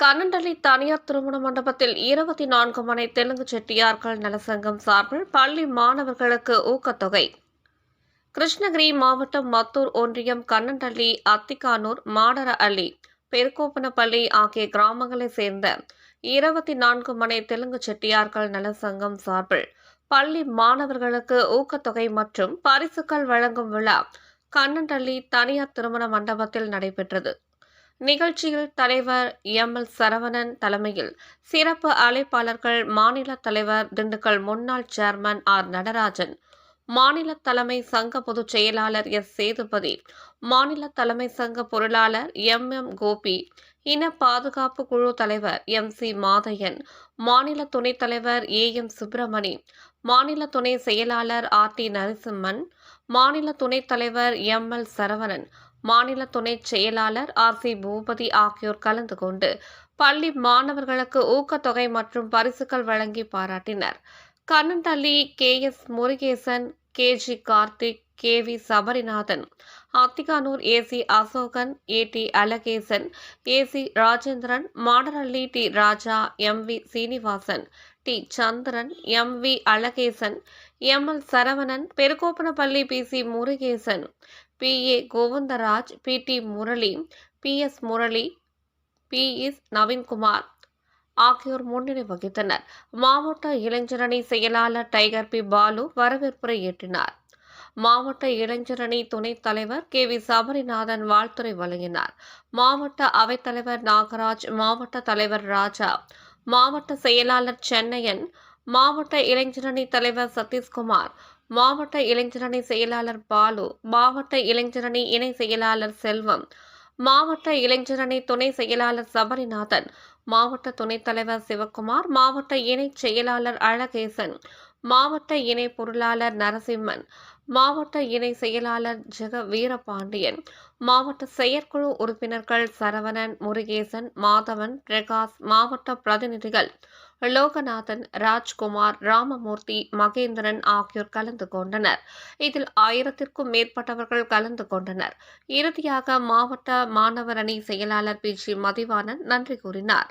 கண்ணண்டலி தனியார் திருமண மண்டபத்தில் இருபத்தி நான்கு மணி தெலுங்கு செட்டியார்கள் நலசங்கம் சார்பில் பள்ளி மாணவர்களுக்கு ஊக்கத்தொகை. கிருஷ்ணகிரி மாவட்டம் மத்தூர் ஒன்றியம் கண்ணண்டள்ளி அத்திக்கானூர் மாடர அள்ளி பெருக்கோப்பனப்பள்ளி ஆகிய கிராமங்களைச் சேர்ந்த இருபத்தி நான்கு மணி தெலுங்கு செட்டியார்கள் நலசங்கம் சார்பில் பள்ளி மாணவர்களுக்கு ஊக்கத்தொகை மற்றும் பரிசுகள் வழங்கும் விழா கண்ணண்டள்ளி தனியார் திருமண மண்டபத்தில் நடைபெற்றது. நிகழ்ச்சியில் தலைவர் எம். எல். சரவணன் தலைமையில் சிறப்பு அழைப்பாளர்கள் மாநில தலைவர் திண்டுக்கல் முன்னாள் சேர்மன் ஆர். நடராஜன் மாநில தலைமை சங்க பொதுச் செயலாளர் எஸ். சேதுபதி மாநில தலைமை சங்க பொருளாளர் எம். எம். கோபி இன பாதுகாப்பு குழு தலைவர் எம். சி. மாதையன் மாநில துணைத் தலைவர் ஏ. எம். சுப்பிரமணி மாநில துணை செயலாளர் ஆர். டி. நரசிம்மன் மாநில துணைத் தலைவர் எம். எல். சரவணன் மாநில துணை செயலாளர் ஆர் சி பூபதி ஆகியோர் கலந்து கொண்டு பள்ளி மாணவர்களுக்கு ஊக்கத்தொகை மற்றும் பரிசுகள் வழங்கி பாராட்டினர். Kannandahalli K S Murugesan K G Karthik K V Sabarinathan Athiganur A C Asokan A D Alagesan A C Rajendran Madarahalli D Raja M V Seenivasan D Chandran M V Azhagesan M L Saravanan Perukoppanapalli P C Murugesan P A Govindaraj P D Murali P S Murali P S Naveenkumar ஆகியோர் முன்னிலை வகித்தனர். மாவட்ட இளைஞரணி செயலாளர் tiger B Balu வரவேற்புரை ஏற்றினார். மாவட்ட இளைஞரணி துணைத் தலைவர் கே. வி. சபரிநாதன் வாழ்த்துரை வழங்கினார். மாவட்ட அவைத்தலைவர் நாகராஜ் மாவட்ட தலைவர் ராஜா மாவட்ட செயலாளர் சென்னையன் மாவட்ட இளைஞரணி தலைவர் சதீஷ்குமார் மாவட்ட இளைஞரணி செயலாளர் பாலு மாவட்ட இளைஞரணி இணை செயலாளர் செல்வம் மாவட்ட இளைஞரணி துணை செயலாளர் சபரிநாதன் மாவட்ட துணைத் தலைவர் சிவக்குமார் மாவட்ட இணை செயலாளர் அழகேசன் மாவட்ட இணை பொருளாளர் நரசிம்மன் மாவட்ட இணை செயலாளர் ஜெக வீரபாண்டியன் மாவட்ட செயற்குழு உறுப்பினர்கள் சரவணன் முருகேசன் மாதவன் பிரகாஷ் மாவட்ட பிரதிநிதிகள் லோகநாதன் ராஜ்குமார் ராமமூர்த்தி மகேந்திரன் ஆகியோர் கலந்து கொண்டனர். இதில் ஆயிரத்திற்கும் மேற்பட்டவர்கள் கலந்து கொண்டனர். இறுதியாக மாவட்ட மாணவர் அணி செயலாளர் பி. ஜி. மதிவானன் நன்றி கூறினார்.